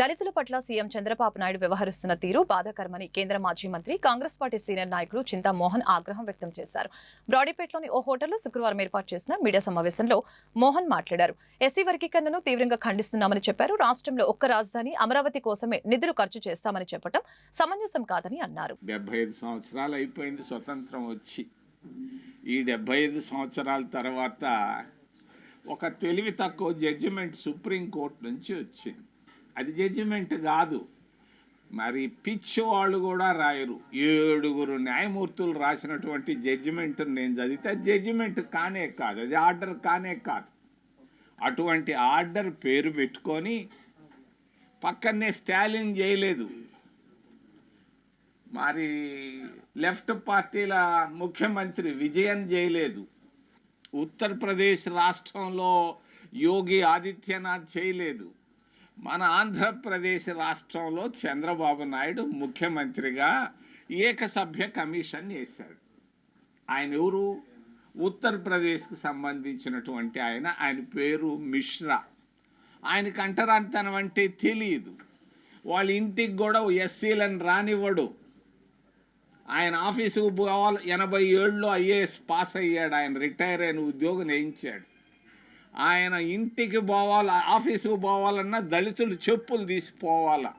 దళితుల పట్ల సీఎం చంద్రబాబు నాయుడు వ్యవహరిస్తున్న తీరు బాధాకరమని కేంద్ర మాజీ మంత్రి కాంగ్రెస్ పార్టీ సీనియర్ నాయకులు చింతా మోహన్ ఆగ్రహం వ్యక్తం చేశారు. బ్రాడీపేటలోని ఓ హోటల్లో శుక్రవారం ఏర్పాటు చేసిన మీడియా సమావేశంలో మోహన్ మాట్లాడారు. ఎస్సీ వర్గీకరణను తీవ్రంగా ఖండిస్తున్నామని చెప్పారు. రాష్ట్రంలో ఒక్క రాజధాని అమరావతి కోసమే నిధులు ఖర్చు చేస్తామని చెప్పడం సమంజసం కాదని అన్నారు. డెబ్బై ఐదు సంవత్సరాలు అయిపోయింది స్వతంత్రం వచ్చి. ఈ డెబ్బై ఐదు సంవత్సరాల తర్వాత ఒక తెలివి తక్కువ జడ్జిమెంట్ సుప్రీంకోర్టు నుంచి వచ్చింది. అది జడ్జిమెంట్ కాదు. మరి పిచ్ వాళ్ళు కూడా రాయరు. ఏడుగురు న్యాయమూర్తులు రాసినటువంటి జడ్జిమెంట్ నేను చదివితే అది జడ్జిమెంట్ కానే కాదు. అది ఆర్డర్ కానే కాదు. అటువంటి ఆర్డర్ పేరు పెట్టుకొని పక్కనే స్టాలిన్ చేయలేదు. మరి లెఫ్ట్ పార్టీల ముఖ్యమంత్రి విజయన్ చేయలేదు. ఉత్తరప్రదేశ్ రాష్ట్రంలో యోగి ఆదిత్యనాథ్ చేయలేదు. మన ఆంధ్రప్రదేశ్ రాష్ట్రంలో చంద్రబాబు నాయుడు ముఖ్యమంత్రిగా ఏకసభ్య కమిషన్ వేశాడు. ఆయన ఎవరు? ఉత్తరప్రదేశ్కు సంబంధించినటువంటి ఆయన. ఆయన పేరు మిశ్రా. ఆయనకు అంటరానితనం అంటే తెలియదు వాళ్ళ ఇంటికి కూడా ఎస్సీలను రానివ్వడు. ఆయన ఆఫీసుకు పోవాలి. ఎనభై ఏళ్ళలో ఐఏఎస్ పాస్ అయ్యాడు. ఆయన రిటైర్ అయిన ఉద్యోగం వేయించాడు. ఆయన ఇంటికి పోవాలి ఆఫీసుకు పోవాలన్నా దళితులు చెప్పులు తీసిపోవాల.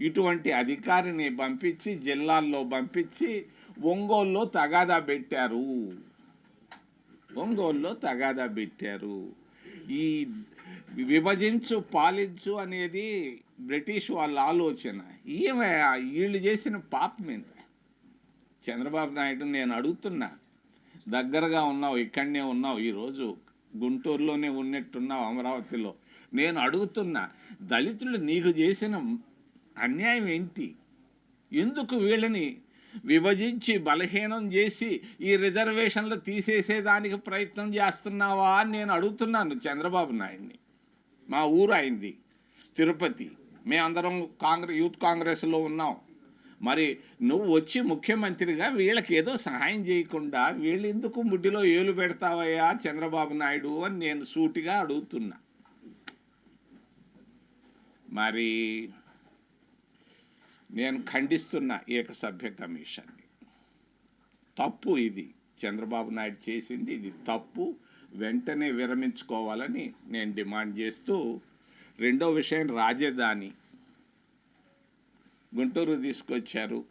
ఇటువంటి అధికారిని పంపించి జిల్లాల్లో పంపించి ఒంగోలులో తగాదా పెట్టారు. ఒంగోలులో తగాదా పెట్టారు. ఈ విభజించు పాలించు అనేది బ్రిటిష్ వాళ్ళ ఆలోచన. ఈమె వీళ్ళు చేసిన పాపం ఏంది చంద్రబాబు నాయుడు నేను అడుగుతున్నా దగ్గరగా ఉన్నావు ఇక్కడనే ఉన్నావు ఈరోజు గుంటూరులోనే ఉన్నట్టున్నావు అమరావతిలో. నేను అడుగుతున్నా దళితులు నీకు చేసిన అన్యాయం ఏంటి? ఎందుకు వీళ్ళని విభజించి బలహీనం చేసి ఈ రిజర్వేషన్లు తీసేసేదానికి ప్రయత్నం చేస్తున్నావా అని నేను అడుగుతున్నాను చంద్రబాబు నాయుడిని. మా ఊరు అయింది. తిరుపతి. మేమందరం కాంగ్రెస్ యూత్ కాంగ్రెస్లో ఉన్నాం. మరి నువ్వు వచ్చి ముఖ్యమంత్రిగా వీళ్ళకి ఏదో సహాయం చేయకుండా వీళ్ళు ఎందుకు ముడ్డిలో ఏలు పెడతావయ్యా చంద్రబాబు నాయుడు అని నేను సూటిగా అడుగుతున్నా. మరి నేను ఖండిస్తున్న ఏకసభ్య కమిషన్ని. తప్పు ఇది. చంద్రబాబు నాయుడు చేసింది ఇది తప్పు. వెంటనే విరమించుకోవాలని నేను డిమాండ్ చేస్తూ రెండో విషయం రాజధాని. గుంటూరు తీసుకొచ్చారు.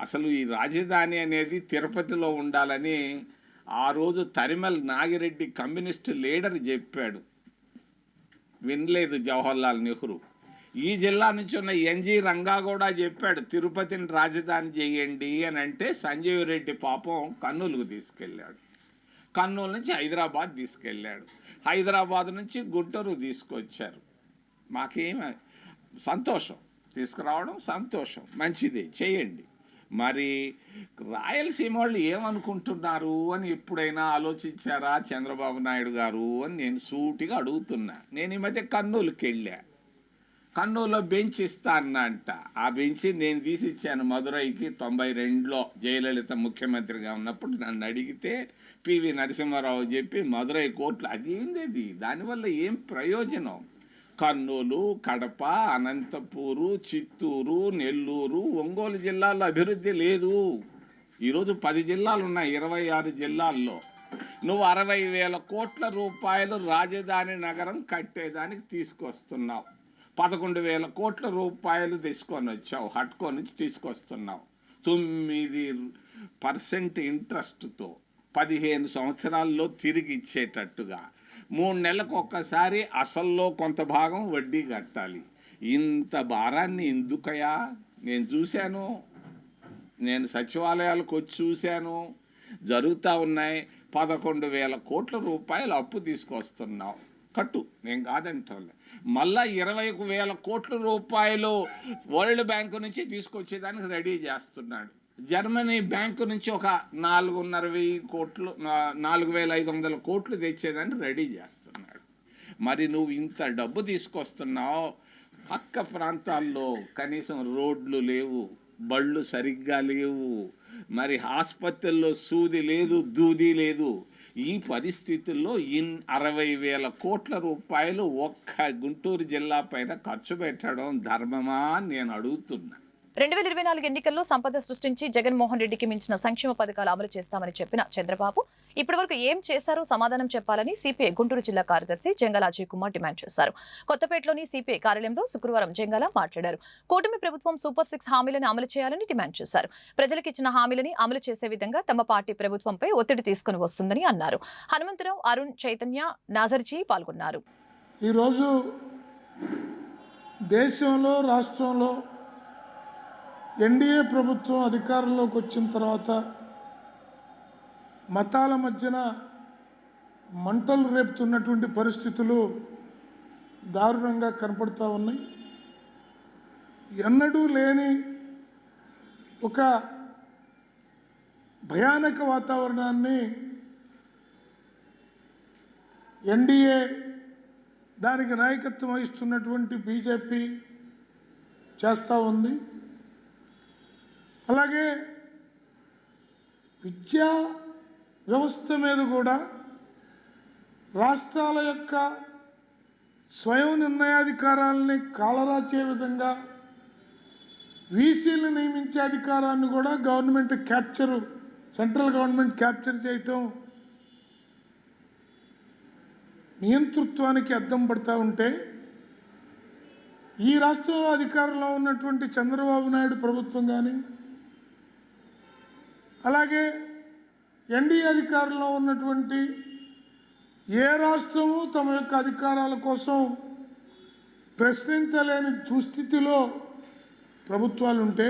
అసలు ఈ రాజధాని అనేది తిరుపతిలో ఉండాలని ఆ రోజు తరిమల్ నాగిరెడ్డి కమ్యూనిస్ట్ లీడర్ చెప్పాడు. వినలేదు జవహర్లాల్ నెహ్రూ. ఈ జిల్లా నుంచి ఉన్న ఎన్జి రంగా కూడా చెప్పాడు తిరుపతిని రాజధాని చేయండి అని అంటే సంజీవ్ రెడ్డి పాపం కర్నూలుకు తీసుకెళ్ళాడు. కర్నూలు నుంచి హైదరాబాద్ తీసుకెళ్ళాడు. హైదరాబాద్ నుంచి గుంటూరు తీసుకొచ్చారు. మాకేమ సంతోషం. తీసుకురావడం సంతోషం. మంచిది. చేయండి. మరి రాయలసీమ వాళ్ళు ఏమనుకుంటున్నారు అని ఎప్పుడైనా ఆలోచించారా చంద్రబాబు నాయుడు గారు అని నేను సూటిగా అడుగుతున్నా. నేను ఈ మధ్య కర్నూలుకి వెళ్ళా. కర్నూలులో బెంచ్ ఇస్తానంట. ఆ బెంచ్ నేను తీసిచ్చాను మధురైకి మదురైకి తొంభై రెండులో జయలలిత ముఖ్యమంత్రిగా ఉన్నప్పుడు నన్ను అడిగితే పివి నరసింహారావు చెప్పి మదురై కోర్టులు అది అది? దానివల్ల ఏం ప్రయోజనం? కర్నూలు కడప అనంతపూరు చిత్తూరు నెల్లూరు ఒంగోలు జిల్లాల్లో అభివృద్ధి లేదు. ఈరోజు పది జిల్లాలు ఉన్నాయి ఇరవై ఆరు జిల్లాల్లో. నువ్వు అరవై వేల కోట్ల రూపాయలు రాజధాని నగరం కట్టేదానికి తీసుకొస్తున్నావు. పదకొండు వేల కోట్ల రూపాయలు తీసుకొని వచ్చావు హట్కో నుంచి తీసుకొస్తున్నావు. తొమ్మిది పర్సెంట్ ఇంట్రెస్ట్తో పదిహేను సంవత్సరాల్లో తిరిగి ఇచ్చేటట్టుగా. మూడు నెలలకు ఒక్కసారి అసల్లో కొంత భాగం వడ్డీ కట్టాలి. ఇంత భారాన్ని ఎందుకయా నేను చూశాను. నేను సచివాలయాలకు వచ్చి చూశాను. జరుగుతూ ఉన్నాయి. పదకొండు వేల కోట్ల రూపాయలు అప్పు తీసుకొస్తున్నావు. కట్టు. నేను కాదంటోలే మళ్ళా ఇరవై వేల కోట్ల రూపాయలు వరల్డ్ బ్యాంకు నుంచి తీసుకొచ్చేదానికి రెడీ చేస్తున్నాడు. జర్మనీ బ్యాంకు నుంచి ఒక నాలుగున్నర వెయ్యి కోట్లు నాలుగు వేల ఐదు వందల కోట్లు తెచ్చేదాన్ని రెడీ చేస్తున్నాడు. మరి నువ్వు ఇంత డబ్బు తీసుకొస్తున్నావు? పక్క ప్రాంతాల్లో కనీసం రోడ్లు లేవు బళ్ళు సరిగ్గా లేవు మరి ఆసుపత్రుల్లో సూది లేదు దూది లేదు. ఈ పరిస్థితుల్లో ఇన్ అరవై వేల కోట్ల రూపాయలు ఒక్క గుంటూరు జిల్లా పైన ఖర్చు పెట్టడం ధర్మమా అని నేను అడుగుతున్నా. రెండు వేల ఇరవై నాలుగు ఎన్నికల్లో సంపద సృష్టించి జగన్మోహన్ రెడ్డికి మించిన సంక్షేమ పథకాలు అమలు చేస్తామని చెప్పిన చంద్రబాబు ఇప్పటివరకు ఏం చేశారో సమాధానం చెప్పాలని సిపిఐ గుంటూరు జిల్లా కార్యదర్శి జంగల అజయ్ కుమార్ డిమాండ్ చేశారు. కొత్తపేటలోని సిపిఐ కార్యాలయంలో శుక్రవారం జంగల మాట్లాడారు. కూటమి ప్రభుత్వం సూపర్ సిక్స్ హామీలను అమలు చేయాలని డిమాండ్ చేశారు. ప్రజలకు ఇచ్చిన హామీలని అమలు చేసే విధంగా తమ పార్టీ ప్రభుత్వంపై ఒత్తిడి తీసుకుని వస్తుందని అన్నారు. హనుమంతరావు అరుణ్ చైతన్య నాజర్జీ పాల్గొన్నారు. ఈరోజు దేశంలో రాష్ట్రంలో ఎన్డీఏ ప్రభుత్వం అధికారంలోకి వచ్చిన తర్వాత మతాల మధ్యన మంటలు రేపుతున్నటువంటి పరిస్థితులు దారుణంగా కనపడుతూ ఉన్నాయి. ఎన్నడూ లేని ఒక భయానక వాతావరణాన్ని ఎన్డీఏ దానికి నాయకత్వం వహిస్తున్నటువంటి బీజేపీ చేస్తూ ఉంది. అలాగే విద్యా వ్యవస్థ మీద కూడా రాష్ట్రాల యొక్క స్వయం నిర్ణయాధికారాలని కాలరాచే విధంగా వీసీలను నియమించే అధికారాన్ని కూడా government capture central government capture చేయటం నియంతృత్వానికి అద్దం పడతా ఉంటే ఈ రాష్ట్రంలో అధికారంలో ఉన్నటువంటి చంద్రబాబు నాయుడు ప్రభుత్వం కానీ అలాగే ఎన్డీఏ అధికారంలో ఉన్నటువంటి ఏ రాష్ట్రము తమ యొక్క అధికారాల కోసం ప్రశ్నించలేని దుస్థితిలో ప్రభుత్వాలు ఉంటే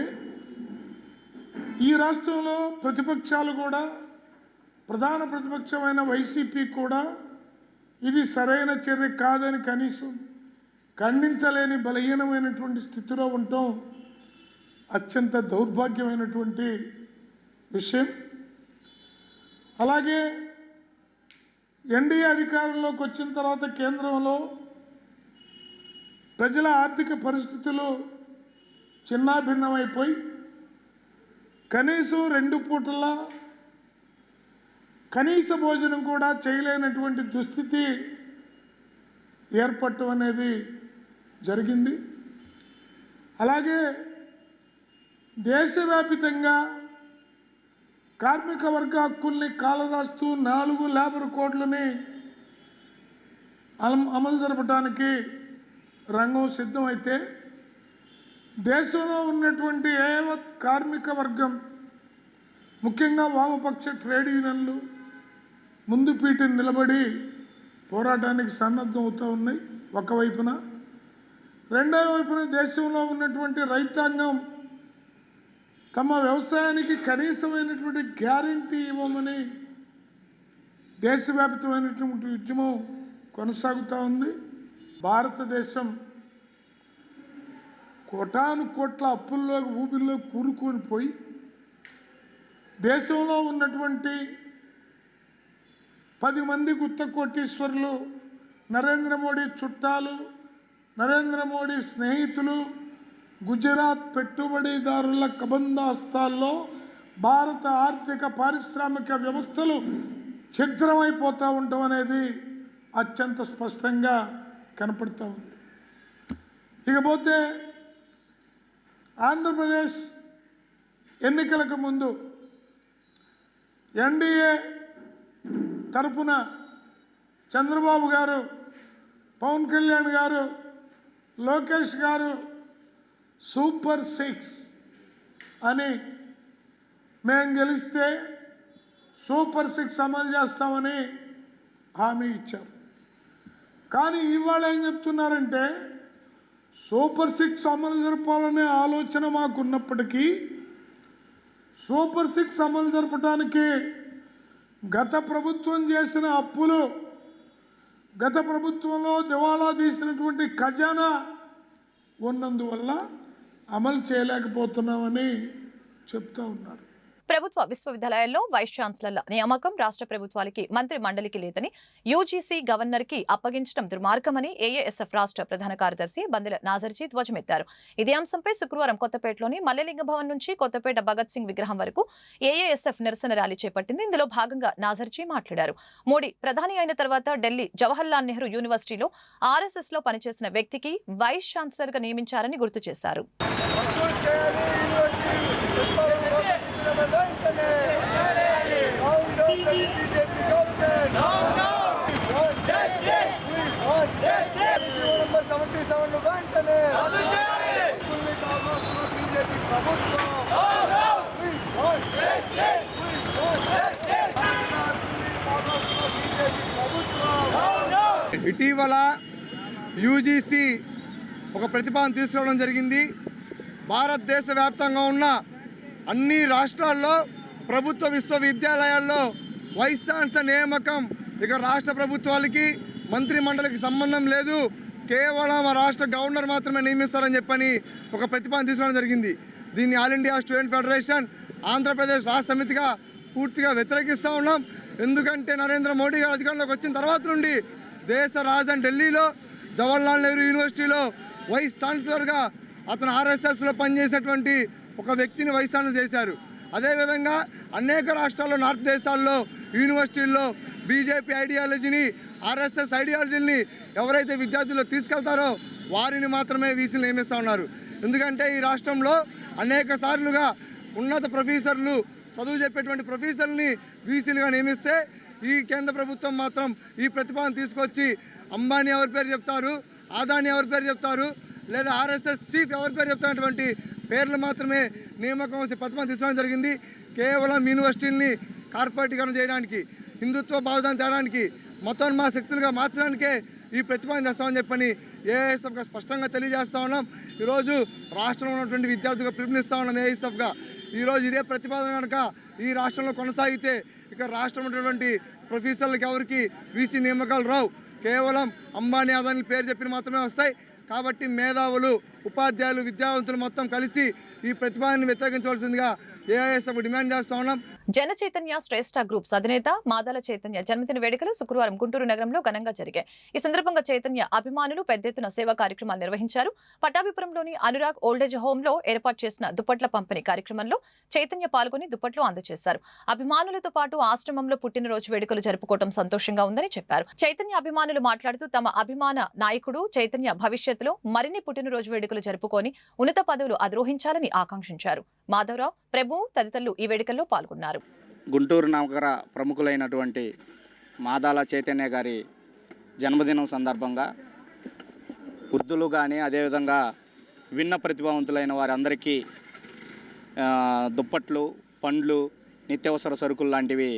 ఈ రాష్ట్రంలో ప్రతిపక్షాలు కూడా ప్రధాన ప్రతిపక్షమైన వైసీపీ కూడా ఇది సరైన చర్య కాదని కనీసం ఖండించలేని బలహీనమైనటువంటి స్థితిలో ఉండటం అత్యంత దౌర్భాగ్యమైనటువంటి విషయం. అలాగే ఎన్డీఏ అధికారంలోకి వచ్చిన తర్వాత కేంద్రంలో ప్రజల ఆర్థిక పరిస్థితులు చిన్నాభిన్నమైపోయి కనీసం రెండు పూటల కనీస భోజనం కూడా చేయలేనటువంటి దుస్థితి ఏర్పడటం అనేది జరిగింది. అలాగే దేశవ్యాపితంగా కార్మిక వర్గ హక్కుల్ని కాలరాస్తూ నాలుగు లేబర్ కోడ్లని అమలు అమలు జరపడానికి రంగం సిద్ధమైతే దేశంలో ఉన్నటువంటి ఏవత్ కార్మిక వర్గం ముఖ్యంగా వామపక్ష ట్రేడ్ యూనియన్లు ముందు పీటిని నిలబడి పోరాటానికి సన్నద్ధం అవుతూ ఉన్నాయి. ఒకవైపున రెండో వైపున దేశంలో ఉన్నటువంటి రైతాంగం తమ వ్యవసాయానికి కనీసమైనటువంటి గ్యారంటీ ఇవ్వమని దేశవ్యాప్తమైనటువంటి ఉద్యమం కొనసాగుతూ ఉంది. భారతదేశం కోటాను కోట్ల అప్పుల్లో ఊపిల్లో కూరుకొని పోయి దేశంలో ఉన్నటువంటి పది మంది గుత్త కోటీశ్వరులు నరేంద్ర మోడీ చుట్టాలు నరేంద్ర మోడీ స్నేహితులు గుజరాత్ పెట్టుబడిదారుల కబందాస్తాల్లో భారత ఆర్థిక పారిశ్రామిక వ్యవస్థలు ఛిద్రమైపోతూ ఉండటం అనేది అత్యంత స్పష్టంగా కనపడుతూ ఉంది. ఇకపోతే ఆంధ్రప్రదేశ్ ఎన్నికలకు ముందు ఎన్డీఏ తరపున చంద్రబాబు గారు పవన్ కళ్యాణ్ గారు లోకేష్ గారు సూపర్ సిక్స్ అని మేము గెలిస్తే సూపర్ సిక్స్ అమలు చేస్తామని హామీ ఇచ్చారు కానీ ఇవాళ ఏం చెప్తున్నారంటే సూపర్ సిక్స్ అమలు జరపాలనే ఆలోచన మాకున్నప్పటికీ సూపర్ సిక్స్ అమలు జరపడానికి గత ప్రభుత్వం చేసిన అప్పులు గత ప్రభుత్వంలో దివాళా తీసినటువంటి ఖజానా ఉన్నందువల్ల అమలు చేయలేకపోతున్నామని చెప్తా ఉన్నారు. ప్రభుత్వ విశ్వవిద్యాలయాల్లో వైస్ ఛాన్సలర్ల నియామకం రాష్ట్ర ప్రభుత్వాలకి మంత్రి మండలికి లేదని యూజీసీ గవర్నర్కి అప్పగించడం దుర్మార్గమని ఏఏఎస్ఎఫ్ రాష్ట్ర ప్రధాన కార్యదర్శి బందెల నాజర్జీ ధ్వజమెత్తారు. ఇదే అంశంపై శుక్రవారం కొత్తపేటలోని మల్లెలింగ భవన్ నుంచి కొత్తపేట భగత్ సింగ్ విగ్రహం వరకు ఏఏఎస్ఎఫ్ నిరసన ర్యాలీ చేపట్టింది. ఇందులో భాగంగా నాజర్జీ మాట్లాడారు. మోడీ ప్రధాని అయిన తర్వాత ఢిల్లీ జవహర్లాల్ నెహ్రూ యూనివర్సిటీలో ఆర్ఎస్ఎస్లో పనిచేసిన వ్యక్తికి వైస్ ఛాన్సలర్గా నియమించారని గుర్తు చేశారు. ఇటీవల యూజీసీ ఒక ప్రతిపాదన తీసుకురావడం జరిగింది. భారతదేశ వ్యాప్తంగా ఉన్న అన్ని రాష్ట్రాల్లో ప్రభుత్వ విశ్వవిద్యాలయాల్లో వైస్ ఛాన్సలర్ నియామకం. ఇక రాష్ట్ర ప్రభుత్వాలకి మంత్రి మండలికి సంబంధం లేదు. కేవలం ఆ రాష్ట్ర గవర్నర్ మాత్రమే నియమిస్తారని చెప్పని ఒక ప్రతిపాదన తీసుకోవడం జరిగింది. దీన్ని All India Student Federation Andhra Pradesh రాష్ట్ర సమితిగా పూర్తిగా వ్యతిరేకిస్తూ ఉన్నాం. ఎందుకంటే నరేంద్ర మోడీ గారు అధికారంలోకి వచ్చిన తర్వాత నుండి దేశ రాజధాని ఢిల్లీలో జవహర్లాల్ నెహ్రూ యూనివర్సిటీలో వైస్ ఛాన్సలర్గా అతను ఆర్ఎస్ఎస్లో పనిచేసినటువంటి ఒక వ్యక్తిని వైస్ చేశారు. అదేవిధంగా అనేక రాష్ట్రాల్లో నార్త్ దేశాల్లో యూనివర్సిటీల్లో బీజేపీ ఐడియాలజీని ఆర్ఎస్ఎస్ ఐడియాలజీని ఎవరైతే విద్యార్థులు తీసుకెళ్తారో వారిని మాత్రమే వీసీలు నియమిస్తూ ఉన్నారు. ఎందుకంటే ఈ రాష్ట్రంలో అనేక సార్లుగా ఉన్నత ప్రొఫెసర్లు చదువు చెప్పేటువంటి ప్రొఫెసర్ని వీసీలుగా నియమిస్తే ఈ కేంద్ర ప్రభుత్వం మాత్రం ఈ ప్రతిపాదన తీసుకొచ్చి అంబానీ ఎవరి పేరు చెప్తారు ఆదాని ఎవరి పేరు చెప్తారు లేదా ఆర్ఎస్ఎస్ చీఫ్ ఎవరి పేరు చెప్తున్నటువంటి పేర్లు మాత్రమే నియామకం వచ్చి తీసుకోవడం జరిగింది. కేవలం యూనివర్సిటీని కార్పొరేటీకరణ చేయడానికి హిందుత్వ భావదాన్ని తేడానికి మా శక్తులుగా మార్చడానికే ఈ ప్రతిపాదన చేస్తామని చెప్పని ఏఎస్ఎఫ్గా స్పష్టంగా తెలియజేస్తా ఉన్నాం. ఈరోజు రాష్ట్రంలో ఉన్నటువంటి విద్యార్థులకు పిలుపునిస్తా ఉన్నాం ఏఎస్ఎఫ్గా ఈరోజు ఇదే ప్రతిపాదన కనుక ఈ రాష్ట్రంలో కొనసాగితే ఇక రాష్ట్రంలో ఉన్నటువంటి ప్రొఫెసర్లకు ఎవరికి వీసీ నియామకాలు రావు. కేవలం అంబానీ అదాని పేరు చెప్పిన మాత్రమే వస్తాయి. కాబట్టి మేధావులు ఉపాధ్యాయులు విద్యావంతులు మొత్తం కలిసి ఈ ప్రతిభాన్ని వ్యతిరేకించవలసిందిగా ఏఐఎస్ఎఫ్ డిమాండ్ చేస్తా ఉన్నాం. జన చైతన్య శ్రేష్ఠ గ్రూప్స్ అధినేత మాదాల చైతన్య జన్మదిన వేడుకలు శుక్రవారం గుంటూరు నగరంలో ఘనంగా జరిగాయి. ఈ సందర్భంగా చైతన్య అభిమానులు పెద్ద ఎత్తున సేవా కార్యక్రమాలు నిర్వహించారు. పట్టాభిపురంలోని అనురాగ్ ఓల్డేజ్ హోమ్లో ఏర్పాటు చేసిన దుప్పట్ల పంపిణీ కార్యక్రమంలో చైతన్య పాల్గొని దుప్పట్లు అందజేశారు. అభిమానులతో పాటు ఆశ్రమంలో పుట్టినరోజు వేడుకలు జరుపుకోవడం సంతోషంగా ఉందని చెప్పారు. చైతన్య అభిమానులు మాట్లాడుతూ తమ అభిమాన నాయకుడు చైతన్య భవిష్యత్తులో మరిన్ని పుట్టినరోజు వేడుకలు జరుపుకొని ఉన్నత పదవులు అధిరోహించాలని ఆకాంక్షించారు. మాధవరావు ప్రభు తదితరులు ఈ వేడుకల్లో పాల్గొన్నారు. గుంటూరు నగర ప్రముఖులైనటువంటి మాదాల చైతన్య గారి జన్మదినం సందర్భంగా వృద్ధులు కానీ అదేవిధంగా విన్న ప్రతిభావంతులైన వారందరికీ దుప్పట్లు పండ్లు నిత్యావసర సరుకులు లాంటివి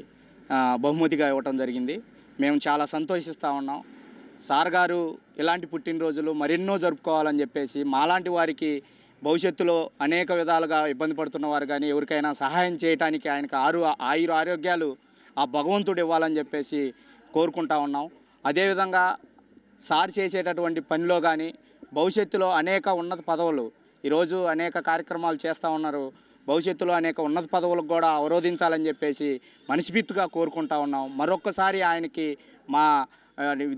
బహుమతిగా ఇవ్వటం జరిగింది. మేము చాలా సంతోషిస్తూ ఉన్నాం. సార్ గారు ఇలాంటి పుట్టినరోజులు మరెన్నో జరుపుకోవాలని చెప్పేసి మాలాంటి వారికి భవిష్యత్తులో అనేక విధాలుగా ఇబ్బంది పడుతున్న వారు కానీ ఎవరికైనా సహాయం చేయడానికి ఆయనకు ఆరు ఆయుర ఆరోగ్యాలు ఆ భగవంతుడు ఇవ్వాలని చెప్పేసి కోరుకుంటా ఉన్నాం. అదేవిధంగా సార్ చేసేటటువంటి పనిలో కానీ భవిష్యత్తులో అనేక ఉన్నత పదవులు ఈరోజు అనేక కార్యక్రమాలు చేస్తూ ఉన్నారు. భవిష్యత్తులో అనేక ఉన్నత పదవులకు కూడా అవరోధించాలని చెప్పేసి మనస్ఫూర్తిగా కోరుకుంటా ఉన్నాం. మరొక్కసారి ఆయనకి మా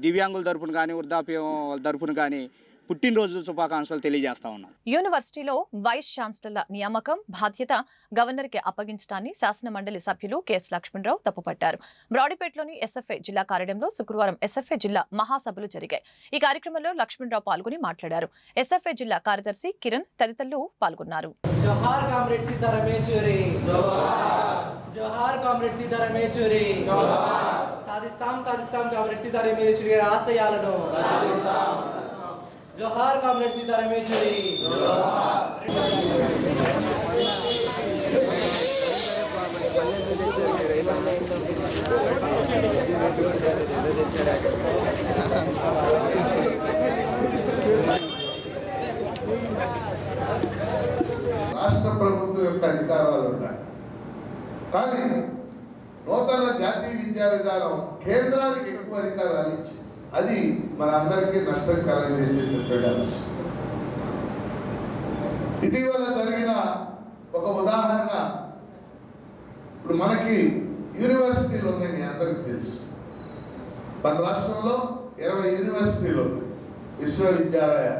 దివ్యాంగుల తరపున కానీ వృద్ధాప్యం తరపున కానీ పుట్టినరోజు శుభాకాంక్షలు తెలియజేస్తా ఉన్నాం. యూనివర్సిటీలో వైస్ ఛాన్సలర్ల నియామకం బాధ్యత గవర్నర్కి అప్పగించడాన్ని శాసన మండలి సభ్యులు కెఎస్ లక్ష్మణరావు తప్పుపట్టారు. బ్రాడీపేటలోని ఎస్ఎఫ్ఐ జిల్లా కార్యాలయంలో శుక్రవారం ఎస్ఎఫ్ఐ జిల్లా మహాసభలు జరిగాయి. ఈ కార్యక్రమంలో లక్ష్మణరావు పాల్గొని మాట్లాడారు. ఎస్ఎఫ్ఐ జిల్లా కార్యదర్శి కిరణ్ తదితరులు పాల్గొన్నారు. జోహార్ కామ్రేడ్ సీతారామేశ్వరి జోహార్ కామ్రేడ్ సీతారామేశ్వరి సాధిస్తాం సాధిస్తాం కామ్రేడ్ సీతారామేశ్వరి గారి ఆశయాలను. జోహార్ కామ్రేడ్ సీతారామేశ్వరి రాష్ట్ర ప్రభుత్వం యొక్క అధికారాలు ఉన్నాయి. కానీ నూతన జాతీయ విద్యా విధానం కేంద్రానికి ఎక్కువ అధికారాలు ఇచ్చి అది మనందరికీ నష్టం కలగజేసేటటువంటి అంశం. ఇటీవల జరిగిన ఒక ఉదాహరణ ఇప్పుడు మనకి యూనివర్సిటీలు ఉన్నాయి మీ అందరికీ తెలుసు. మన రాష్ట్రంలో ఇరవై యూనివర్సిటీలు ఉన్నాయి విశ్వవిద్యాలయ.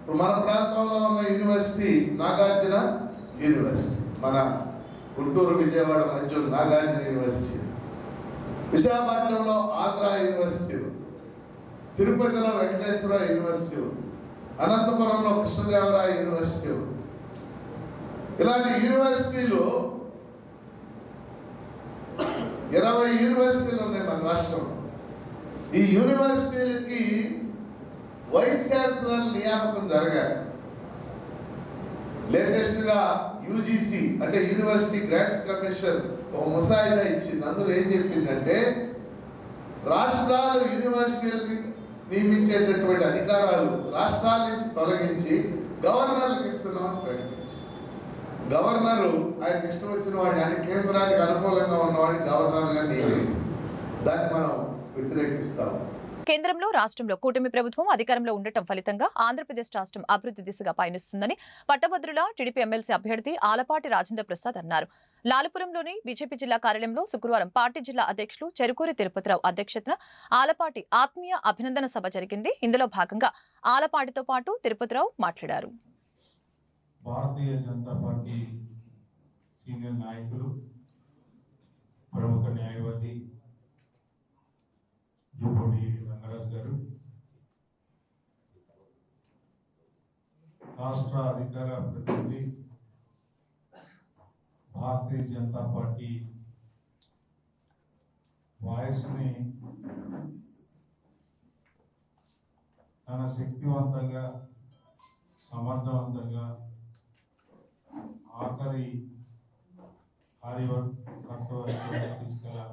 ఇప్పుడు మన ప్రాంతంలో ఉన్న యూనివర్సిటీ నాగార్జున యూనివర్సిటీ మన గుంటూరు విజయవాడ మధ్య నాగార్జున యూనివర్సిటీ. విశాఖపట్నంలో ఆంధ్ర యూనివర్సిటీ తిరుపతిలో వెంకటేశ్వర యూనివర్సిటీ అనంతపురంలో కృష్ణదేవరాయ యూనివర్సిటీ ఇలాంటి యూనివర్సిటీలు ఇరవై యూనివర్సిటీలు ఉన్నాయి మన రాష్ట్రంలో. ఈ యూనివర్సిటీలకి వైస్ ఛాన్సలర్ నియామకం జరగాలి. లేటెస్ట్గా యూజీసీ అంటే యూనివర్సిటీ గ్రాంట్స్ కమిషన్ ఒక ముసాయిదా ఇచ్చింది. అందులో ఏం చెప్పిందంటే రాష్ట్రాలు యూనివర్సిటీలకి నియమించేటటువంటి అధికారాలు రాష్ట్రాల నుంచి తొలగించి గవర్నర్లకు ఇస్తున్నామని ప్రకటించి గవర్నరు ఆయనకి ఇష్టం వచ్చిన వాడిని అంటే కేంద్రానికి అనుకూలంగా ఉన్నవాడిని గవర్నర్గా నియమిస్తుంది దాన్ని మనం వ్యతిరేకిస్తాము. కేంద్రంలో రాష్ట్రంలో కూటమి ప్రభుత్వం అధికారంలో ఉండటం ఫలితంగా ఆంధ్రప్రదేశ్ రాష్ట్రం అభివృద్ధి దిశగా పయనిస్తుందని పట్టభద్రుల టీడీపీ ఎమ్మెల్సీ అభ్యర్థి ఆలపాటి రాజేంద్ర ప్రసాద్ అన్నారు. లాలుపురంలోని బీజేపీ జిల్లా కార్యాలయంలో శుక్రవారం పార్టీ జిల్లా అధ్యక్షులు చెరుకూరి తిరుపతిరావు అధ్యక్షతన ఆలపాటి ఆత్మీయ అభినందన సభ జరిగింది. ఇందులో భాగంగా ఆలపాటితో పాటు తిరుపతిరావు మాట్లాడారు. భారతీయ జనతా పార్టీ సీనియర్ నాయకులు ప్రముఖ న్యాయవాది మహారాజ్ గారు. రాష్ట్ర అధికార ప్రతినిధి భారతీయ జనతా పార్టీ వాయిస్ని తన శక్తివంతంగా సమర్థవంతంగా ఆఖరి కార్యకర్త తీసుకెళ్ళాలి.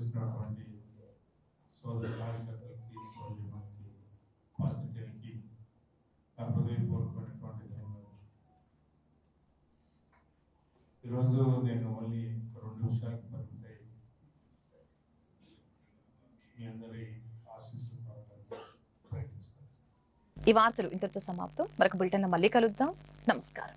నుంచి విచ్చేసినటువంటి సోదర కార్యకర్తలకి సోదరులకి పాత్రికేయులకి నా హృదయపూర్వకమైనటువంటి ధన్యవాదాలు. ఈరోజు నేను ఓన్లీ రెండు నిమిషాలకు పరిమితై మీ అందరి ఆశీస్సులు కావడానికి ప్రయత్నిస్తాను. ఈ వార్తలు ఇంతటితో సమాప్తం. మరొక బులెటిన్ మళ్ళీ కలుద్దాం. నమస్కారం.